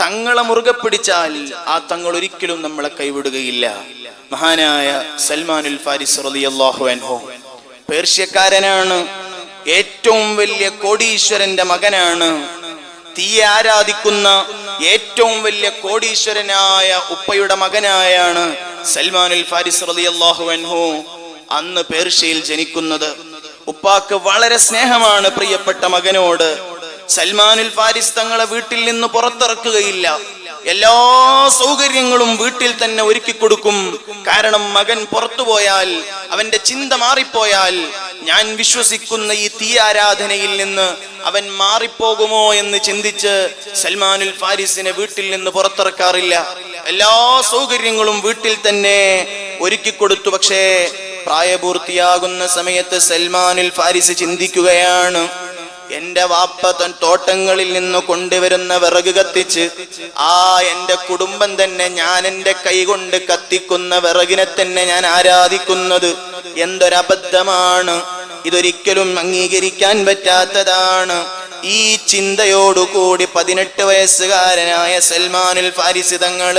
തങ്ങളെ മുറുകെ പിടിച്ചാൽ ആ തങ്ങൾ ഒരിക്കലും നമ്മളെ കൈവിടുകയില്ല. മഹാനായ സൽമാനുൽ ഫാരിസ് റളിയല്ലാഹു അൻഹു. പേർഷ്യക്കാരനാണ്. ഏറ്റവും വലിയ കോടീശ്വരന്റെ മകനാണ്. തീയെ ആരാധിക്കുന്ന ഏറ്റവും വലിയ കോടീശ്വരനായ ഉപ്പയുടെ മകനായാണ് സൽമാനുൽ ഫാരിസ് റളിയല്ലാഹു അൻഹു. അന്ന് പേർഷ്യയിൽ ജനിക്കുന്നത്. ഉപ്പാക്ക് വളരെ സ്നേഹമാണ് പ്രിയപ്പെട്ട മകനോട്. സൽമാനുൽ ഫാരിസ് തങ്ങളെ വീട്ടിൽ നിന്ന് പുറത്തിറക്കുകയില്ല. എല്ലാ സൗകര്യങ്ങളും വീട്ടിൽ തന്നെ ഒരുക്കി കൊടുക്കും. കാരണം മകൻ പുറത്തു പോയാൽ അവന്റെ ചിന്ത മാറിപ്പോയാൽ ഞാൻ വിശ്വസിക്കുന്ന ഈ തീ ആരാധനയിൽ നിന്ന് അവൻ മാറിപ്പോകുമോ എന്ന് ചിന്തിച്ച് സൽമാനുൽ ഫാരിസിനെ വീട്ടിൽ നിന്ന് പുറത്തിറക്കാറില്ല. എല്ലാ സൗകര്യങ്ങളും വീട്ടിൽ തന്നെ ഒരുക്കി കൊടുത്തു. പക്ഷേ പ്രായപൂർത്തിയാകുന്ന സമയത്ത് സൽമാനുൽ ഫാരിസ് ചിന്തിക്കുകയാണ് എന്റെ വാപ്പ തോട്ടങ്ങളിൽ നിന്ന് കൊണ്ടുവരുന്ന വിറക് കത്തിച്ച് ആ എന്റെ കുടുംബം തന്നെ ഞാൻ എന്റെ കൈകൊണ്ട് കത്തിക്കുന്ന വിറകിനെ തന്നെ ഞാൻ ആരാധിക്കുന്നത്. എന്തൊരബദ്ധമാണ്. ഇതൊരിക്കലും അംഗീകരിക്കാൻ പറ്റാത്തതാണ്. ഈ ചിന്തയോടുകൂടി പതിനെട്ട് വയസ്സുകാരനായ സൽമാനുൽ ഫാരിസ് തങ്ങൾ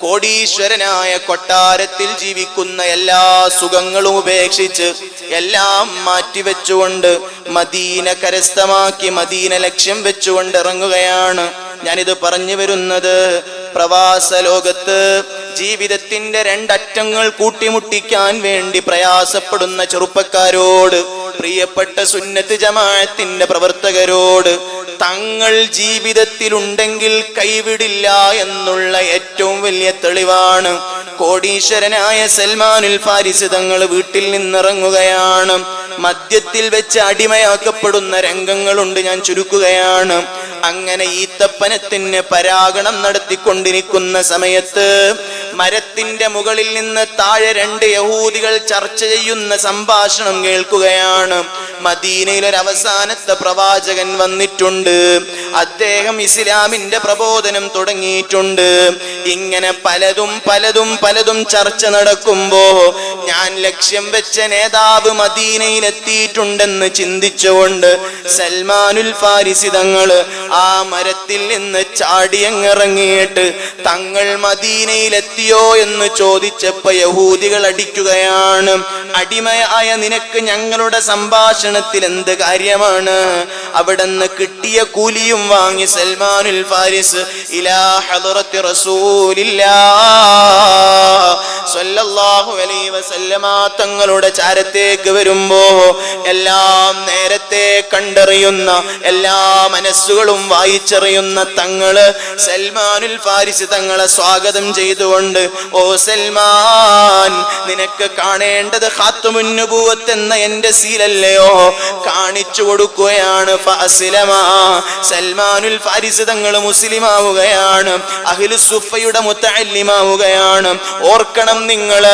കോടീശ്വരനായ കൊട്ടാരത്തിൽ ജീവിക്കുന്ന എല്ലാ സുഖങ്ങളും ഉപേക്ഷിച്ച് എല്ലാം മാറ്റിവെച്ചുകൊണ്ട് മദീന കരസ്ഥമാക്കി മദീന ലക്ഷ്യം വെച്ചുകൊണ്ട് ഇറങ്ങുകയാണ്. ഞാനിത് പറഞ്ഞു വരുന്നത് പ്രവാസ ലോകത്ത് ജീവിതത്തിന്റെ രണ്ടറ്റങ്ങൾ കൂട്ടിമുട്ടിക്കാൻ വേണ്ടി പ്രയാസപ്പെടുന്ന ചെറുപ്പക്കാരോട് പ്രിയപ്പെട്ട സുന്നത്ത് ജമാഅത്തിന്റെ പ്രവർത്തകരോട് തങ്ങൾ ജീവിതത്തിലുണ്ടെങ്കിൽ കൈവിടില്ല എന്നുള്ള ഏറ്റവും വലിയ തെളിവാണ്. കോടീശ്വരനായ സൽമാനുൽ ഫാരിസ് തങ്ങൾ വീട്ടിൽ നിന്നിറങ്ങുകയാണ്. മദ്യത്തിൽ വെച്ച് അടിമയാക്കപ്പെടുന്ന രംഗങ്ങളുണ്ട് ഞാൻ ചുരുക്കുകയാണ്. അങ്ങനെ ഈത്തപ്പനത്തിന് പരാഗണം നടത്തിക്കൊണ്ടിരിക്കുന്ന സമയത്ത് മരത്തിന്റെ മുകളിൽ നിന്ന് താഴെ രണ്ട് യഹൂദികൾ ചർച്ച ചെയ്യുന്ന സംഭാഷണം കേൾക്കുകയാണ്. മദീനയിൽ ഒരു അവസാനത്തെ പ്രവാചകൻ വന്നിട്ടുണ്ട്. അദ്ദേഹം ഇസ്ലാമിന്റെ പ്രബോധനം തുടങ്ങിയിട്ടുണ്ട്. ഇങ്ങനെ പലതും പലതും പലതും ചർച്ച നടക്കുമ്പോ ഞാൻ ലക്ഷ്യം വെച്ച നേതാവ് മദീനയിൽ എത്തിയിട്ടുണ്ടെന്ന് ചിന്തിച്ചുകൊണ്ട് സൽമാനുൽ ഫാരിസിതങ്ങൾ ആ മരത്തിൽ നിന്ന് ചാടിയങ്ങിറങ്ങിയിട്ട് തങ്ങൾ മദീനയിൽ എത്തിയോ എന്ന് ചോദിച്ചപ്പോ യഹൂദികൾ അടിക്കുകയാണ്. അടിമയായ നിനക്ക് ഞങ്ങളുടെ സംഭാഷണത്തിൽ എന്ത് കാര്യമാണ്? അവിടുന്ന് കിട്ടിയ കൂലിയും വാങ്ങി സൽമാനുൽ ഫാരിസ് അലൈഹി വസല്ലമ തങ്ങളുടെ ചാരത്തേക്ക് വരുമ്പോ എല്ലാം നേരത്തെ കണ്ടറിയുന്ന എല്ലാ മനസ്സുകളും വായിച്ചറിയുന്ന തങ്ങൾ സൽമാനുൽ ഫാരിസ് തങ്ങളെ സ്വാഗതം ചെയ്തുകൊണ്ട് ഓ സൽമാൻ നിനക്ക് കാണേണ്ടത് ഹാത്തുമുന്നുപൂവത്ത് എന്ന എന്റെ സീലല്ലയോ? കാണിച്ചു കൊടുക്കുകയാണ്. സൽമാനുൽ ഫാരിസ് തങ്ങൾ മുസ്ലിമാവുകയാണ് അഖിലു സുഫയുടെ മുത്തല്ലിമാവുകയാണ് ഓർക്കണം നിങ്ങൾ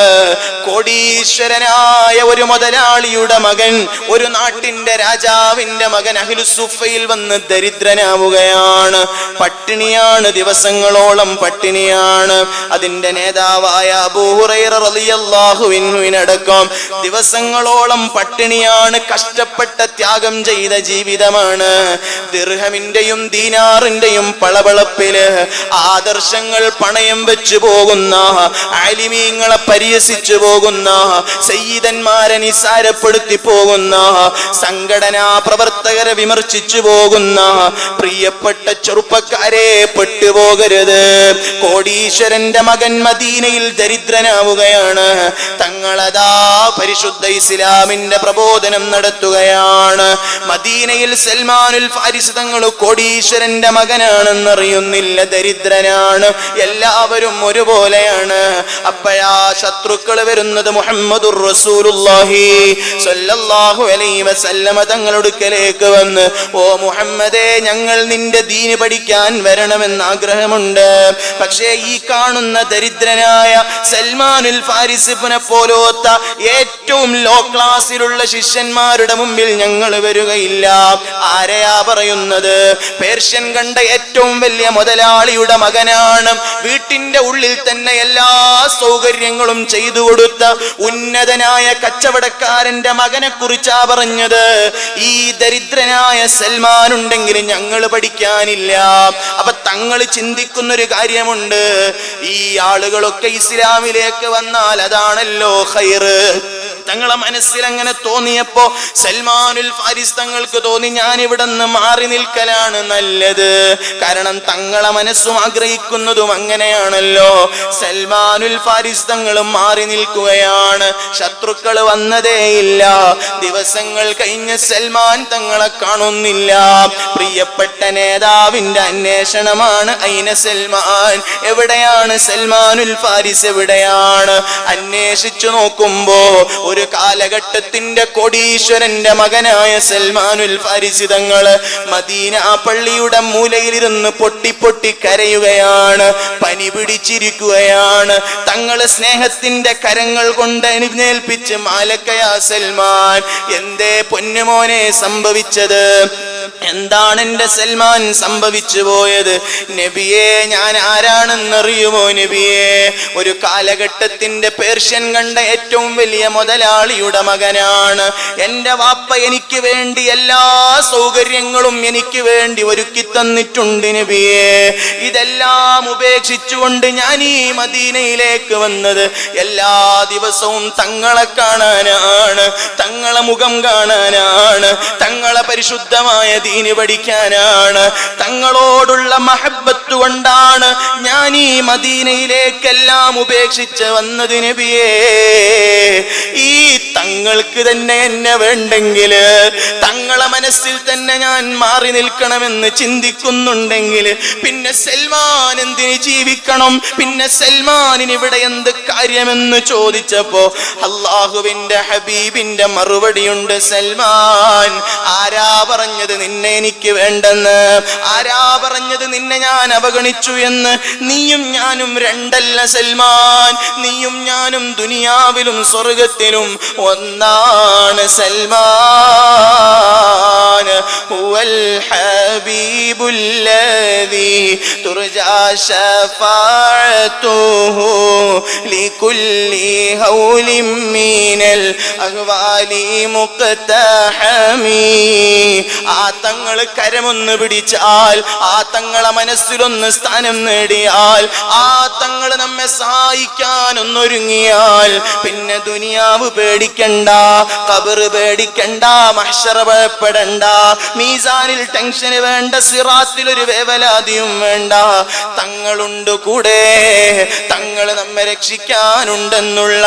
കോടീശ്വരനായ ഒരു മുതലാളിയുടെ മകൻ ഒരു നാട്ടിന്റെ രാജാവിന്റെ മകൻ അഖിലു സുഫയിൽ വന്ന് ദരിദ്രനാവുകയാണ്. പട്ടിണിയാണ് ദിവസങ്ങളോളം പട്ടിണിയാണ്. അതിന്റെ നേതാവായ അബൂഹുറൈറ റളിയല്ലാഹുവിനടക്കം ദിവസങ്ങളോളം പട്ടിണിയാണ് കഷ്ടപ്പെട്ട ത്യാഗം ചെയ്ത ജീവിതമാണ്. ദിർഹമിന്റെയും ദീനാറിന്റെയും പളപളപ്പിൽ ആദർശങ്ങൾ പണയം വെച്ചു പോകുന്ന ആലിമീങ്ങളെ പരിഹസിച്ചു പോകുന്ന സയ്യിദന്മാരെ നിസാരപ്പെടുത്തി പോകുന്ന സംഘടനാ പ്രവർത്തകരെ വിമർശിച്ചു പോകുന്ന പ്രിയപ്പെട്ട ചെറുപ്പക്കാരെ പെട്ടുപോകരുത്. കോടീശ്വരന്റെ മകൻ മദീനയിൽ ദരിദ്രനാവുകയാണ്. തങ്ങളതാ പരിശുദ്ധ ഇസ്ലാമിന്റെ പ്രബോധനം നടത്തുകയാണ്. മദീനയിൽ സൽമാനുൽ ഫാരിസ് തങ്ങൾ കോടീശ്വരന്റെ മകനാണെന്നറിയുന്നില്ല ദരിദ്രനാണ്. എല്ലാവരും ഒരുപോലെയാണ്. അപ്പോഴാ ശത്രുക്കൾ വരുന്നത് മുഹമ്മദുർ റസൂലുള്ളാഹി അലൈഹി വസല്ലമ തങ്ങളൊടുക്കലേക്ക് വന്ന് ഓ മുഹമ്മദേ ഞങ്ങൾ നിന്റെ ദീന് പഠിക്കാൻ വരണമെന്ന് ആഗ്രഹമുണ്ട്. പക്ഷേ ഈ കാണുന്ന ദരിദ്രനായ സൽമാനുൽ ഫാരിസിനെ പോലോത്ത ഏറ്റവും ലോ ക്ലാസ്സിലുള്ള ശിഷ്യന്മാരുടെ മുമ്പിൽ ഞങ്ങൾ വരികയില്ല. ആരെയാ പറയുന്നത്? പേർഷ്യൻ കണ്ട ഏറ്റവും വലിയ മുതലാളിയുടെ മകനാണ് വീട്ടിന്റെ ഉള്ളിൽ തന്നെ എല്ലാ സൗകര്യങ്ങളും ചെയ്തു കൊടുത്ത ഉന്നതനായ കച്ചവടക്കാരന്റെ മകനെ കുറിച്ചാ പറഞ്ഞത്. ഈ ദരിദ്രനായ സൽമാൻ ഉണ്ടെങ്കിൽ ഞങ്ങൾ പഠിക്കാനില്ല. അപ്പൊ തങ്ങൾ ചിന്തിക്കുന്നൊരു കാര്യമുണ്ട്. ഈ ആളുകളൊക്കെ ഇസ്ലാമിലേക്ക് വന്നാൽ അതാണല്ലോ ഹൈറ് തങ്ങളെ മനസ്സിൽ അങ്ങനെ തോന്നിയപ്പോ സൽമാനുൽ ഫാരിസ് തങ്ങൾക്ക് തോന്നി ഞാൻ ഇവിടെ നിന്ന് മാറി നിൽക്കലാണ് നല്ലത്. കാരണം തങ്ങളെ മനസ്സും ആഗ്രഹിക്കുന്നതും അങ്ങനെയാണല്ലോ. സൽമാനുൽ ഫാരിസ് തങ്ങളും മാറി നിൽക്കുകയാണ്. ശത്രുക്കൾ വന്നതേയില്ല ദിവസങ്ങൾ കഴിഞ്ഞ് സൽമാൻ തങ്ങളെ കാണുന്നില്ല. പ്രിയപ്പെട്ട നേതാവിന്റെ അന്വേഷണമാണ് അയിന സൽമാൻ. എവിടെയാണ് സൽമാനുൽ ഫാരിസ്? എവിടെയാണ്? അന്വേഷിച്ചു നോക്കുമ്പോ ഒരു കാലഘട്ടത്തിന്റെ കോടീശ്വരന്റെ മകനായ സൽമാനുൽ ഫാരിസി തങ്ങൾ മദീന പള്ളിയുടെ മൂലയിലിരുന്ന് പൊട്ടി പൊട്ടി കരയുകയാണ് പനി പിടിച്ചിരിക്കുകയാണ്. തങ്ങൾ സ്നേഹത്തിന്റെ കരങ്ങൾ കൊണ്ട് അനുജ്ഞേൽപ്പിച്ച് മാലക്കയാ സൽമാൻ എന്തേ പൊന്നുമോനെ സംഭവിച്ചത്? എന്താണ് എന്റെ സൽമാൻ സംഭവിച്ചു പോയത്? നബിയെ ഞാൻ ആരാണെന്നറിയുമോ നബിയെ? ഒരു കാലഘട്ടത്തിന്റെ പേർഷ്യൻ കണ്ട ഏറ്റവും വലിയ മുതലാളിയുടെ മകനാണ്. എന്റെ വാപ്പ എനിക്ക് വേണ്ടി എല്ലാ സൗകര്യങ്ങളും എനിക്ക് വേണ്ടി ഒരുക്കി തന്നിട്ടുണ്ട് നബിയെ. ഇതെല്ലാം ഉപേക്ഷിച്ചുകൊണ്ട് ഞാൻ ഈ മദീനയിലേക്ക് വന്നത് എല്ലാ ദിവസവും തങ്ങളെ കാണാനാണ് തങ്ങളെ മുഖം കാണാനാണ് തങ്ങളെ പരിശുദ്ധമായ ദീന് പഠിക്കാനാണ്. തങ്ങളോടുള്ള മഹബത്ത് കൊണ്ടാണ് ഞാൻ ഈ മദീനയിലേക്കെല്ലാം ഉപേക്ഷിച്ച് വന്നത് നബിയേ. ഈ തങ്ങൾക്ക് തന്നെ എന്നെ വേണ്ടെങ്കിൽ തങ്ങളെ മനസ്സിൽ തന്നെ ഞാൻ മാറി നിൽക്കണമെന്ന് ചിന്തിക്കുന്നുണ്ടെങ്കിൽ പിന്നെ സൽമാൻ എന്തിന് ജീവിക്കണം? പിന്നെ സൽമാനിന് ഇവിടെ എന്ത് കാര്യമെന്ന് ചോദിച്ചപ്പോ അള്ളാഹുവിന്റെ ഹബീബിന്റെ മറുപടിയുണ്ട് സൽമാൻ. ആരാ പറഞ്ഞത് നിന്നെ എനിക്ക് വേണ്ടെന്ന്? ആരാ പറഞ്ഞത് നിന്നെ ഞാൻ അവഗണിച്ചു എന്ന്? നീയും ഞാനും രണ്ടല്ല സൽമാൻ. നീയും ഞാനും ദുനിയാവിലും സ്വർഗത്തിലും ഒന്നാണ് സൽമാൻ. ഹുവൽ ഹബീബുല്ലദീ തുർജാ ശഫാഅത്തുഹു ലികുല്ലി ഹൗലിൻ മിനൽ അഹ്വാലി മുഖ്തഹമീ ആ തങ്ങൾ കരമൊന്ന് പിടിച്ചാൽ ആ തങ്ങളെ മനസ്സിലൊന്ന് സ്ഥാനം നേടിയാൽ ആ തങ്ങൾ നമ്മെ സഹായിക്കാൻ ഒന്നൊരുങ്ങിയാൽ പിന്നെ ദുനിയാവ് പേടിക്കണ്ട കബറ് പേടിക്കണ്ട മഹ്ഷറ ഭയപ്പെടണ്ട മീസാനിൽ ടെൻഷന് വേണ്ട സിറാത്തിൽ ഒരു വേവലാതിയും വേണ്ട. തങ്ങളുണ്ട് കൂടെ തങ്ങൾ നമ്മെ രക്ഷിക്കാനുണ്ടെന്നുള്ള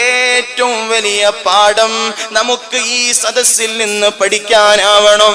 ഏറ്റവും വലിയ പാഠം നമുക്ക് ഈ സദസ്സിൽ നിന്ന് പഠിക്കാനാവണം.